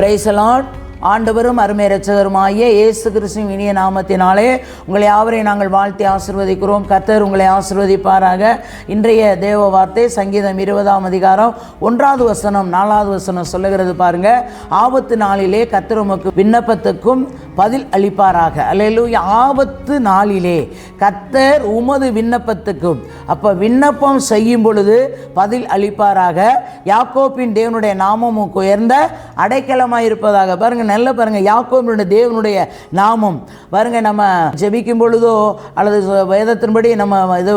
பிரைசலாட் ஆண்டவரும் அருமை ரட்சகருமாகிய இயேசு கிறிஸ்துவின் இனிய நாமத்தினாலே உங்களை யாவரை நாங்கள் வாழ்த்தி ஆசிர்வதிக்கிறோம். கர்த்தர் உங்களை ஆசிர்வதிப்பாராக. இன்றைய தேவ வார்த்தை சங்கீதம் இருபதாம் அதிகாரம் ஒன்றாவது வசனம் நாலாவது வசனம் சொல்லுகிறது பாருங்க. ஆபத்து நாளிலே கத்தர் உமக்கு விண்ணப்பத்துக்கும் பதில் அளிப்பாராக. அல்லேலூயா ஆபத்து நாளிலே கத்தர் உமது விண்ணப்பத்துக்கும் அப்போ விண்ணப்பம் செய்யும் பொழுது பதில் அளிப்பாராக. யாக்கோப்பின் தேவனுடைய நாமமும் உயர்ந்த அடைக்கலமாக இருப்பதாக பாருங்க நல்ல பாருங்க யாக்கோபினுடைய தேவனுடைய நாமம். பாருங்க நம்ம ஜபிக்கும் பொழுதோ அல்லது வேதத்தின்படி நம்ம இது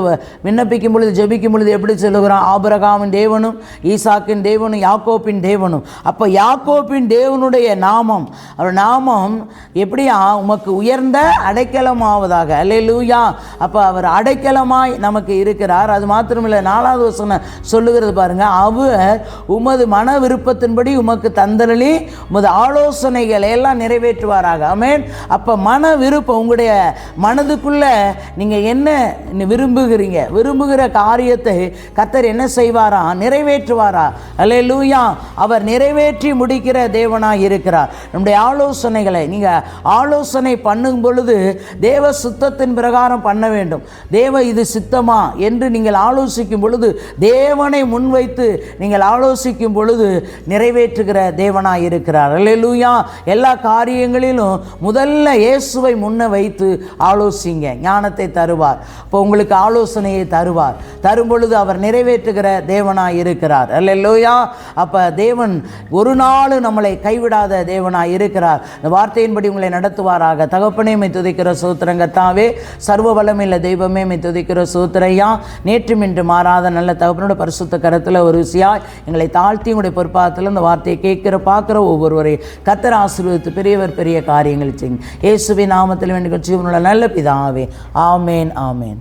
விண்ணப்பிக்கும் பொழுது ஜெபிக்கும் பொழுது எப்படி சொல்லுகிறோம்? ஆபரகாவின் தேவனும் ஈசாக்கின் தேவனும் யாக்கோப்பின் தேவனும். அப்போ யாக்கோப்பின் தேவனுடைய நாமம் அவர் நாமம் எப்படியா? உமக்கு உயர்ந்த அடைக்கலமாவதாக. அல்லேலூயா. அப்போ அவர் அடைக்கலமாய் நமக்கு இருக்கிறார். அது மாத்திரமில்லை நாலாவது வசனம் சொல்லுகிறது பாருங்க அவர் உமது மன விருப்பத்தின்படி உமக்கு தந்தரளி உமது ஆலோசனை ஆலோசனைகளை எல்லாம் நிறைவேற்றுவாராக. அமேன் அப்போ மன விருப்பம் உங்களுடைய மனதுக்குள்ளே நீங்கள் என்ன விரும்புகிறீங்க? விரும்புகிற காரியத்தை கத்தர் என்ன செய்வாரா? நிறைவேற்றுவாரா? அல்லேலூயா அவர் நிறைவேற்றி முடிக்கிற தேவனாக இருக்கிறார். நம்முடைய ஆலோசனைகளை நீங்கள் ஆலோசனை பண்ணும் பொழுது தேவ சுத்தத்தின் பிரகாரம் பண்ண வேண்டும். தேவ இது சித்தமா என்று நீங்கள் ஆலோசிக்கும் பொழுது தேவனை முன்வைத்து நீங்கள் ஆலோசிக்கும் பொழுது நிறைவேற்றுகிற தேவனாக இருக்கிறார். அல்லேலூயா எல்லா காரியங்களிலும் முதல்ல இயேசுவை முன்ன வைத்து ஆலோசிங்க ஞானத்தை தருவார். இப்போ உங்களுக்கு ஆலோசனையை தருவார். தரும்பொழுது அவர் நிறைவேற்றுகிற தேவனாய் இருக்கிறார். அல்லேலூயா. அப்போ தேவன் ஒரு நாள் நம்மளை கைவிடாத தேவனாய் இருக்கிறார். இந்த வார்த்தையின்படி உங்களை நடத்துவாராக. தகப்பனே மை துதிக்கிற சூத்திரங்கத்தாவே சர்வ வளமில்ல தெய்வமே மை துதிக்கிற சூத்திரையா நேற்று மின்று மாறாத நல்ல தகப்பனோட பரிசுத்த கரத்தில் ஒரு ருசியாய் எங்களை தாழ்த்தி உங்களுடைய பொறுப்பாத்தில் இந்த வார்த்தையை கேட்கிற பார்க்குற ஒவ்வொருவரையும் கத்தர் ஆசீர்வதித்து பெரியவர் பெரிய காரியங்கள் செய்யுங்க. இயேசுவின் நாமத்தில் வேண்டிய ஜீவனுள்ள நல்ல பிதாவே. ஆமேன் ஆமேன்.